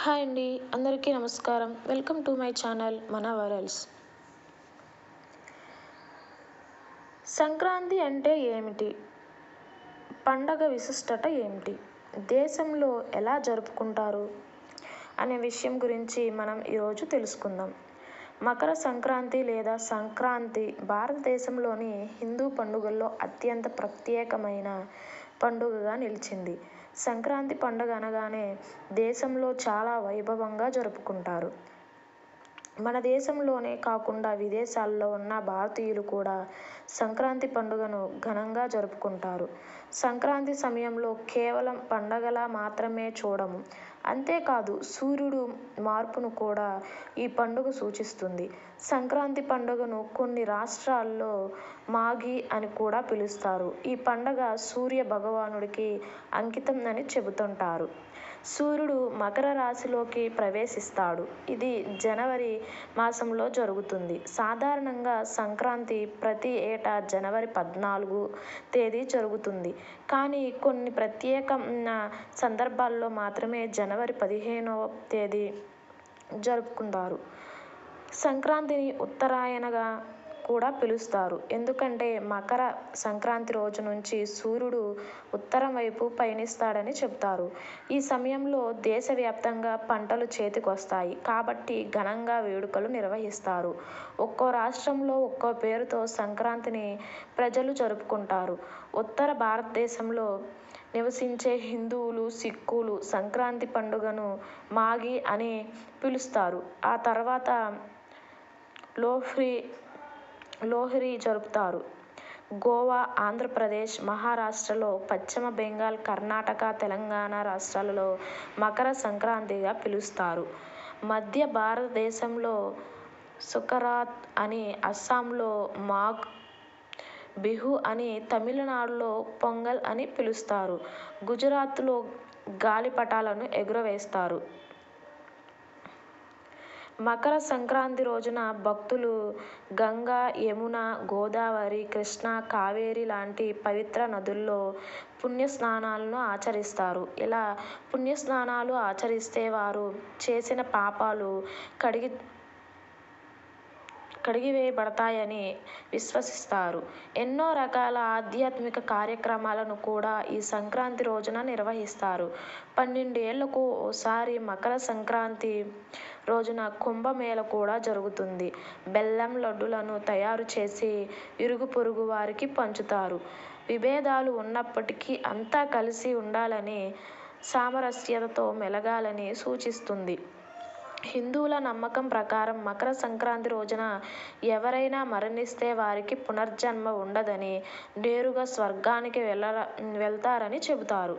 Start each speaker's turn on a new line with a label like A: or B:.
A: Hi అండి అందరికీ నమస్కారం. వెల్కమ్ టు మై ఛానల్ మన వైరల్స్ సంక్రాంతి అంటే ఏమిటి? పండగ విశిష్టత ఏమిటి? దేశంలో ఎలా జరుపుకుంటారు? అనే విషయం గురించి మనం ఈరోజు తెలుసుకుందాం. మకర సంక్రాంతి లేదా సంక్రాంతి భారతదేశంలోని హిందూ పండుగల్లో అత్యంత ప్రత్యేకమైన పండుగగా నిలిచింది. సంక్రాంతి పండుగ అనగానే దేశంలో చాలా వైభవంగా జరుపుకుంటారు. మన దేశంలోనే కాకుండా విదేశాల్లో ఉన్న భారతీయులు కూడా సంక్రాంతి పండుగను ఘనంగా జరుపుకుంటారు. సంక్రాంతి సమయంలో కేవలం పండగలా మాత్రమే చూడము. అంతేకాదు సూర్యుడు మార్పును కూడా ఈ పండుగ సూచిస్తుంది. సంక్రాంతి పండుగను కొన్ని రాష్ట్రాల్లో మాఘీ అని కూడా పిలుస్తారు. ఈ పండగ సూర్య భగవానుడికి అంకితం అని చెబుతుంటారు. సూర్యుడు మకర రాశిలోకి ప్రవేశిస్తాడు. ఇది జనవరి మాసంలో జరుగుతుంది. సాధారణంగా సంక్రాంతి ప్రతి ఏటా జనవరి పద్నాలుగు తేదీ జరుగుతుంది. కానీ కొన్ని ప్రత్యేకమైన సందర్భాల్లో మాత్రమే జనవరి పదిహేనవ తేదీ జరుపుకుంటారు. సంక్రాంతిని ఉత్తరాయణగా కూడా పిలుస్తారు. ఎందుకంటే మకర సంక్రాంతి రోజు నుంచి సూర్యుడు ఉత్తరం వైపు పయనిస్తాడని చెబుతారు ఈ సమయంలో దేశవ్యాప్తంగా పంటలు చేతికొస్తాయి కాబట్టి ఘనంగా వేడుకలు నిర్వహిస్తారు. ఒక్కో రాష్ట్రంలో ఒక్కో పేరుతో సంక్రాంతిని ప్రజలు జరుపుకుంటారు. ఉత్తర భారతదేశంలో నివసించే హిందువులు సిక్కులు సంక్రాంతి పండుగను మాగి అని పిలుస్తారు. ఆ తర్వాత లోహ్రీ లోహ్రీ జరుపుతారు. గోవా ఆంధ్రప్రదేశ్ మహారాష్ట్రలో పశ్చిమ బెంగాల్ కర్ణాటక తెలంగాణ రాష్ట్రాలలో మకర సంక్రాంతిగా పిలుస్తారు. మధ్య భారతదేశంలో సుకరాత్ అని అస్సాంలో మాఘ్ బిహు అని తమిళనాడులో పొంగల్ అని పిలుస్తారు. గుజరాత్లో గాలిపటాలను ఎగురవేస్తారు. మకర సంక్రాంతి రోజున భక్తులు గంగా యమున గోదావరి కృష్ణ కావేరి లాంటి పవిత్ర నదుల్లో పుణ్యస్నానాలను ఆచరిస్తారు. ఇలా పుణ్యస్నానాలు ఆచరిస్తే వారు చేసిన పాపాలు కడిగి కడిగివేయబడతాయని విశ్వసిస్తారు. ఎన్నో రకాల ఆధ్యాత్మిక కార్యక్రమాలను కూడా ఈ సంక్రాంతి రోజున నిర్వహిస్తారు. పన్నెండేళ్ళకు ఓసారి మకర సంక్రాంతి రోజున కుంభమేళ కూడా జరుగుతుంది. బెల్లం లడ్డులను తయారు చేసి ఇరుగు పొరుగు వారికి పంచుతారు. విభేదాలు ఉన్నప్పటికీ అంతా కలిసి ఉండాలని సామరస్యతతో మెలగాలని సూచిస్తుంది. హిందువుల నమ్మకం ప్రకారం మకర సంక్రాంతి రోజున ఎవరైనా మరణిస్తే వారికి పునర్జన్మ ఉండదని నేరుగా స్వర్గానికి వెళ్ళ వెళ్తారని చెబుతారు.